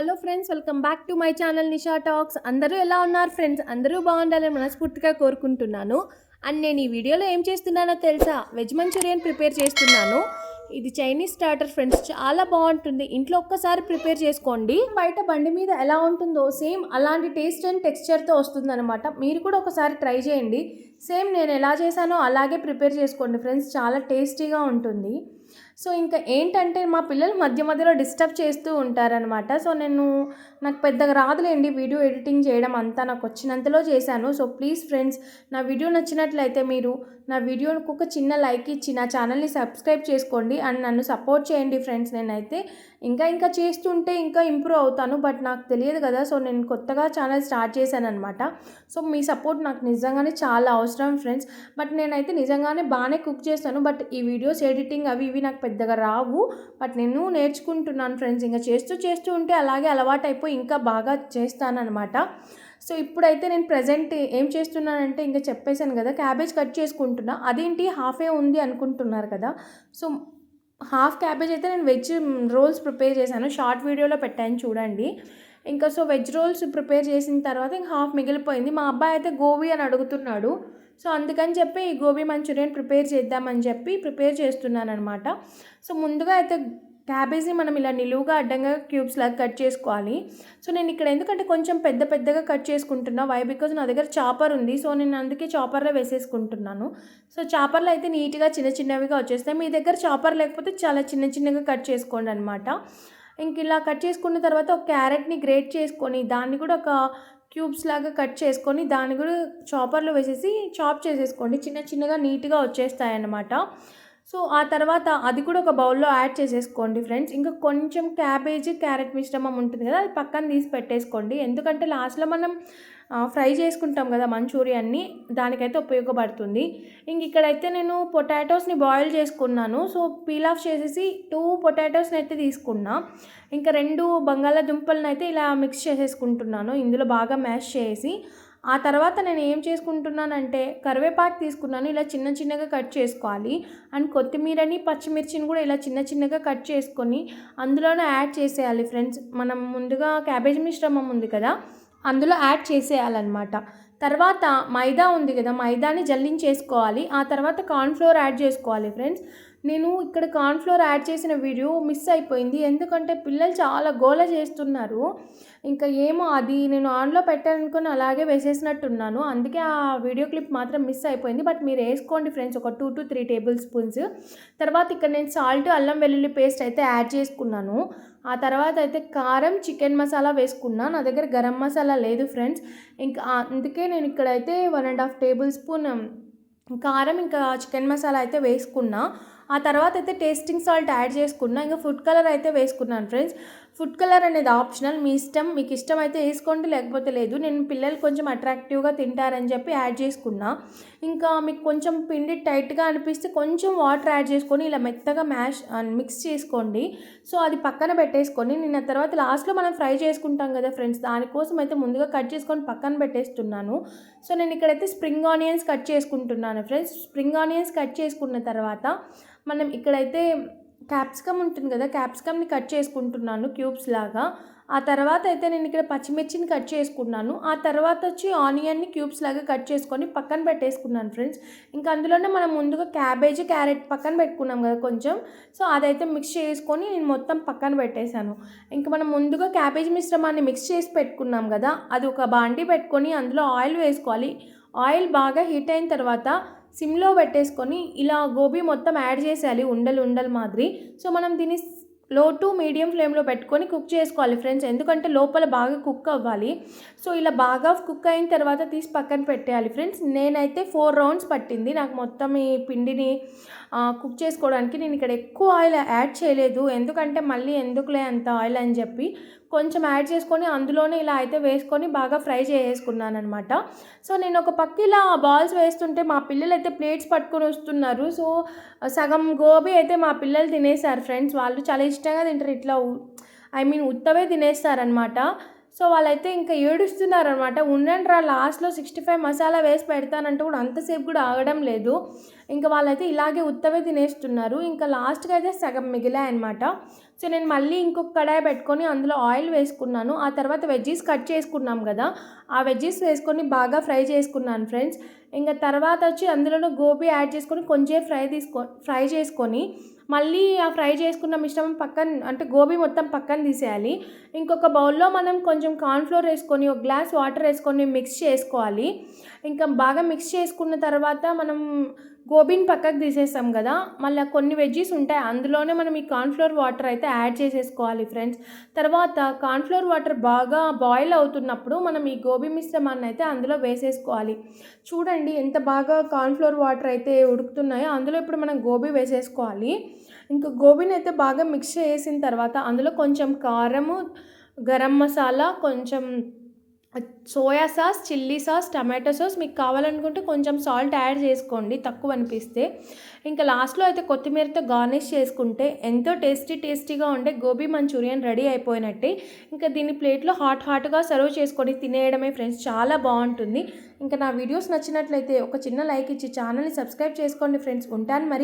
Hello friends welcome back to my channel Nisha talks. అందరూ ఎలా ఉన్నారు ఫ్రెండ్స్? అందరూ బాగుండాలని మనస్ఫూర్తిగా కోరుకుంటున్నాను. అండ్ నేను ఈ వీడియోలో ఏం చేస్తున్నానో తెలుసా? వెజ్ మంచూరియన్ ప్రిపేర్ చేస్తున్నాను. ఇది చైనీస్ స్టార్టర్ ఫ్రెండ్స్ చాలా బాగుంటుంది. ఇంట్లో ఒక్కసారి ప్రిపేర్ చేసుకోండి. బయట బండి మీద ఎలా ఉంటుందో సేమ్ అలాంటి టేస్ట్ అండ్ టెక్స్చర్తో వస్తుందన్నమాట. మీరు కూడా ఒకసారి ట్రై చేయండి. సేమ్ నేను ఎలా చేశానో అలాగే ప్రిపేర్ చేసుకోండి ఫ్రెండ్స్. చాలా టేస్టీగా ఉంటుంది. సో ఇంకా ఏంటంటే మా పిల్లలు మధ్య మధ్యలో డిస్టర్బ్ చేస్తూ ఉంటారనమాట సో నేను నాకు పెద్దగా రాదులేండి వీడియో ఎడిటింగ్ చేయడం అంతా నాకు వచ్చినంతలో చేశాను. సో ప్లీజ్ ఫ్రెండ్స్ నా వీడియో నచ్చినట్లయితే మీరు నా వీడియోకు ఒక చిన్న లైక్ ఇచ్చి నా ఛానల్ని సబ్స్క్రైబ్ చేసుకోండి అండ్ నన్ను సపోర్ట్ చేయండి ఫ్రెండ్స్ నేనైతే. ఇంకా ఇంకా చేస్తుంటే ఇంకా ఇంప్రూవ్ అవుతాను బట్ నాకు తెలియదు కదా సో నేను కొత్తగా ఛానల్ స్టార్ట్ చేశాను అనమాట సో మీ సపోర్ట్ నాకు నిజంగానే చాలా అవసరం ఫ్రెండ్స్. బట్ నేనైతే నిజంగానే బాగానే కుక్ చేస్తాను బట్ ఈ వీడియోస్ ఎడిటింగ్ అవి ఇవి నాకు పెద్దగా రావు బట్ నేను నేర్చుకుంటున్నాను ఫ్రెండ్స్. ఇంకా చేస్తూ చేస్తూ ఉంటే అలాగే అలవాటు అయిపోయి ఇంకా బాగా చేస్తానన్నమాట. సో ఇప్పుడైతే నేను ప్రజెంట్ ఏం చేస్తున్నానంటే ఇంకా చెప్పేశాను కదా క్యాబేజ్ కట్ చేసుకుంటున్నా. అదేంటి? హాఫే ఉంది అనుకుంటున్నారు కదా. సో హాఫ్ క్యాబేజ్ అయితే నేను వెజ్ రోల్స్ ప్రిపేర్ చేశాను. షార్ట్ వీడియోలో పెట్టాను చూడండి. ఇంకా సో వెజ్ రోల్స్ ప్రిపేర్ చేసిన తర్వాత ఇంకా హాఫ్ మిగిలిపోయింది. మా అబ్బాయి అయితే గోబీ అని అడుగుతున్నాడు. సో అందుకని చెప్పి ఈ గోబీ మంచూరియన్ ప్రిపేర్ చేద్దామని చెప్పి ప్రిపేర్ చేస్తున్నాను అనమాట సో ముందుగా అయితే క్యాబేజీ మనం ఇలా నిలువుగా అడ్డంగా క్యూబ్స్ లాగా కట్ చేసుకోవాలి. సో నేను ఇక్కడ ఎందుకంటే కొంచెం పెద్ద పెద్దగా కట్ చేసుకుంటున్నా. వై బికాజ్ నా దగ్గర చాపర్ ఉంది. సో నేను అందుకే చాపర్లో వేసేసుకుంటున్నాను. సో చాపర్లో అయితే నీట్గా చిన్న చిన్నవిగా వచ్చేస్తాయి. మీ దగ్గర చాపర్ లేకపోతే చాలా చిన్న చిన్నగా కట్ చేసుకోండి అనమాట ఇంక ఇలా కట్ చేసుకున్న తర్వాత ఒక క్యారెట్ని గ్రేట్ చేసుకొని దాన్ని కూడా ఒక క్యూబ్స్ లాగా కట్ చేసుకొని దాన్ని కూడా చాపర్లో వేసేసి చాప్ చేసేసుకోండి. చిన్న చిన్నగా నీట్గా వచ్చేస్తాయి అన్నమాట సో ఆ తర్వాత అది కూడా ఒక బౌల్లో యాడ్ చేసేసుకోండి ఫ్రెండ్స్. ఇంకా కొంచెం క్యాబేజీ క్యారెట్ మిశ్రమం ఉంటుంది కదా అది పక్కన తీసి పెట్టేసుకోండి. ఎందుకంటే లాస్ట్లో మనం ఫ్రై చేసుకుంటాం కదా మంచూరియాన్ని దానికైతే ఉపయోగపడుతుంది. ఇంక ఇక్కడైతే నేను పొటాటోస్ని బాయిల్ చేసుకున్నాను. సో పీల్ ఆఫ్ చేసేసి టూ పొటాటోస్ని అయితే తీసుకున్నా. ఇంకా రెండు బంగాళాదుంపలను అయితే ఇలా మిక్స్ చేసేసుకుంటున్నాను. ఇందులో బాగా మ్యాష్ చేసి ఆ తర్వాత నేను ఏం చేసుకుంటున్నానంటే కరివేపాకు తీసుకున్నాను. ఇలా చిన్న చిన్నగా కట్ చేసుకోవాలి. అండ్ కొత్తిమీరని పచ్చిమిర్చిని కూడా ఇలా చిన్న చిన్నగా కట్ చేసుకొని అందులోనే యాడ్ చేసేయాలి ఫ్రెండ్స్. మనం ముందుగా క్యాబేజ్ మిశ్రమం ఉంది కదా అందులో యాడ్ చేసేయాలన్నమాట. తర్వాత మైదా ఉంది కదా మైదాని జల్లించేసుకోవాలి. ఆ తర్వాత కార్న్ఫ్లోర్ యాడ్ చేసుకోవాలి ఫ్రెండ్స్. నేను ఇక్కడ కార్న్ఫ్లోర్ యాడ్ చేసిన వీడియో మిస్ అయిపోయింది. ఎందుకంటే పిల్లలు చాలా గోల చేస్తున్నారు. ఇంకా ఏమో అది నేను ఆన్లో పెట్టాలనుకుని అలాగే వేసేసినట్టున్నాను. అందుకే ఆ వీడియో క్లిప్ మాత్రం మిస్ అయిపోయింది. బట్ మీరు వేసుకోండి ఫ్రెండ్స్ ఒక two to three tablespoons. తర్వాత ఇక్కడ నేను సాల్ట్ అల్లం వెల్లుల్లి పేస్ట్ అయితే యాడ్ చేసుకున్నాను. ఆ తర్వాత అయితే కారం చికెన్ మసాలా వేసుకున్నా. నా దగ్గర గరం మసాలా లేదు ఫ్రెండ్స్. ఇంకా అందుకే నేను ఇక్కడైతే one and half tablespoon కారం ఇంకా చికెన్ మసాలా అయితే వేసుకున్నా. ఆ తర్వాత అయితే టేస్టింగ్ సాల్ట్ యాడ్ చేసుకున్నా ఇంకా ఫుడ్ కలర్ అయితే వేసుకున్నాను ఫ్రెండ్స్. ఫుడ్ కలర్ అనేది ఆప్షనల్ మీ ఇష్టం మీకు ఇష్టం అయితే వేసుకోండి లేకపోతే లేదు. నేను పిల్లలు కొంచెం అట్రాక్టివ్గా తింటారని చెప్పి యాడ్ చేసుకున్నా. ఇంకా మీకు కొంచెం పిండి టైట్గా అనిపిస్తే కొంచెం వాటర్ యాడ్ చేసుకొని ఇలా మెత్తగా మ్యాష్ మిక్స్ చేసుకోండి. సో అది పక్కన పెట్టేసుకొని నేను తర్వాత లాస్ట్లో మనం ఫ్రై చేసుకుంటాం కదా ఫ్రెండ్స్ దానికోసం అయితే ముందుగా కట్ చేసుకొని పక్కన పెట్టేస్తున్నాను. సో నేను ఇక్కడైతే స్ప్రింగ్ ఆనియన్స్ కట్ చేసుకుంటున్నాను ఫ్రెండ్స్. స్ప్రింగ్ ఆనియన్స్ కట్ చేసుకున్న తర్వాత మనం ఇక్కడైతే క్యాప్సికమ్ ఉంటుంది కదా క్యాప్సికమ్ని కట్ చేసుకుంటున్నాను క్యూబ్స్ లాగా. ఆ తర్వాత అయితే నేను ఇక్కడ పచ్చిమిర్చిని కట్ చేసుకున్నాను. ఆ తర్వాత వచ్చి ఆనియన్ని క్యూబ్స్ లాగా కట్ చేసుకొని పక్కన పెట్టేసుకున్నాను ఫ్రెండ్స్. ఇంకా అందులోనే మనం ముందుగా క్యాబేజ్ క్యారెట్ పక్కన పెట్టుకున్నాం కదా కొంచెం. సో అదైతే మిక్స్ చేసుకొని నేను మొత్తం పక్కన పెట్టేశాను. ఇంకా మనం ముందుగా క్యాబేజ్ మిశ్రమాన్ని మిక్స్ చేసి పెట్టుకున్నాం కదా అది ఒక బాండి పెట్టుకొని అందులో ఆయిల్ వేసుకోవాలి. ఆయిల్ బాగా హీట్ అయిన తర్వాత సిమ్లో పెట్టేసుకొని ఇలా గోబీ మొత్తం యాడ్ చేసేయాలి ఉండలు ఉండలు మాదిరి. సో మనం దీన్ని లో టు మీడియం ఫ్లేమ్లో పెట్టుకొని కుక్ చేసుకోవాలి ఫ్రెండ్స్. ఎందుకంటే లోపల బాగా కుక్ అవ్వాలి. సో ఇలా బాగా కుక్ అయిన తర్వాత తీసి పక్కన పెట్టేయాలి ఫ్రెండ్స్. నేనైతే ఫోర్ రౌండ్స్ పట్టింది. నాకు మొత్తం ఈ పిండిని కుక్ చేసుకోవడానికి నేను ఇక్కడ ఎక్కువ ఆయిల్ యాడ్ చేయలేదు. ఎందుకంటే మళ్ళీ ఎందుకులే అంత ఆయిల్ అని చెప్పి కొంచెం యాడ్ చేసుకొని అందులోనే ఇలా అయితే వేసుకొని బాగా ఫ్రై చేసుకున్నాను అనమాట సో నేను ఒక పక్క ఇలా బాల్స్ వేస్తుంటే మా పిల్లలు అయితే ప్లేట్స్ పట్టుకొని వస్తున్నారు. సో సగం గోబీ అయితే మా పిల్లలు తినేసారు ఫ్రెండ్స్. వాళ్ళు చాలా ఇష్టంగా తింటారు. ఇట్లా ఐ మీన్ ఉత్తవే తినేస్తారనమాట సో వాళ్ళైతే ఇంకా ఏడుస్తున్నారు అనమాట ఉండండి రా లాస్ట్లో సిక్స్టీ ఫైవ్ మసాలా వేసి పెడతానంటే కూడా అంతసేపు కూడా ఆగడం లేదు. ఇంకా వాళ్ళైతే ఇలాగే ఉత్తవే తినేస్తున్నారు. ఇంకా లాస్ట్కి అయితే సగం మిగిలాయి అనమాట సో నేను మళ్ళీ ఇంకొక కడాయి పెట్టుకొని అందులో ఆయిల్ వేసుకున్నాను. ఆ తర్వాత వెజ్జీస్ కట్ చేసుకున్నాం కదా ఆ వెజ్జీస్ వేసుకొని బాగా ఫ్రై చేసుకున్నాను ఫ్రెండ్స్. ఇంకా తర్వాత వచ్చి అందులో గోబీ యాడ్ చేసుకొని కొంచెం ఫ్రై తీసుకో ఫ్రై చేసుకొని మళ్ళీ ఆ ఫ్రై చేసుకున్న మిశ్రమం పక్కన అంటే గోబీ మొత్తం పక్కన తీసేయాలి. ఇంకొక బౌల్లో మనం కొంచెం కార్న్ఫ్లోర్ వేసుకొని ఒక గ్లాస్ వాటర్ వేసుకొని మిక్స్ చేసుకోవాలి. ఇంకా బాగా మిక్స్ చేసుకున్న తర్వాత మనం గోబీని పక్కకు తీసేస్తాం కదా మళ్ళీ కొన్ని వెజ్జీస్ ఉంటాయి అందులోనే మనం ఈ కార్న్ఫ్లోర్ వాటర్ అయితే యాడ్ చేసేసుకోవాలి ఫ్రెండ్స్. తర్వాత కార్న్ఫ్లోర్ వాటర్ బాగా బాయిల్ అవుతున్నప్పుడు మనం ఈ గోబీ మిశ్రమాన్ని అయితే అందులో వేసేసుకోవాలి. చూడండి ఎంత బాగా కార్న్ఫ్లోర్ వాటర్ అయితే ఉడుకుతున్నాయో అందులో ఇప్పుడు మనం గోబీ వేసేసుకోవాలి. ఇంకా గోబీని అయితే బాగా మిక్స్ చేసిన తర్వాత అందులో కొంచెం కారము గరం మసాలా కొంచెం soya sauce chilli sauce tomato sauce మీకు కావాలనుకుంటే కొంచెం సాల్ట్ యాడ్ చేసుకోండి తక్కువ అనిపిస్తే. ఇంకా లాస్ట్లో అయితే కొత్తిమీరతో గార్నిష్ చేసుకుంటే ఎంతో టేస్టీ టేస్టీగా ఉండే గోబీ మంచూరియన్ రెడీ అయిపోయినట్టే. ఇంకా దీన్ని ప్లేట్లో హాట్ హాట్గా సర్వ్ చేసుకొని తినేయడమే ఫ్రెండ్స్ చాలా బాగుంటుంది. ఇంకా నా వీడియోస్ నచ్చినట్లయితే ఒక చిన్న లైక్ ఇచ్చి ఛానల్ని సబ్స్క్రైబ్ చేసుకోండి ఫ్రెండ్స్. ఉంటాను మరి.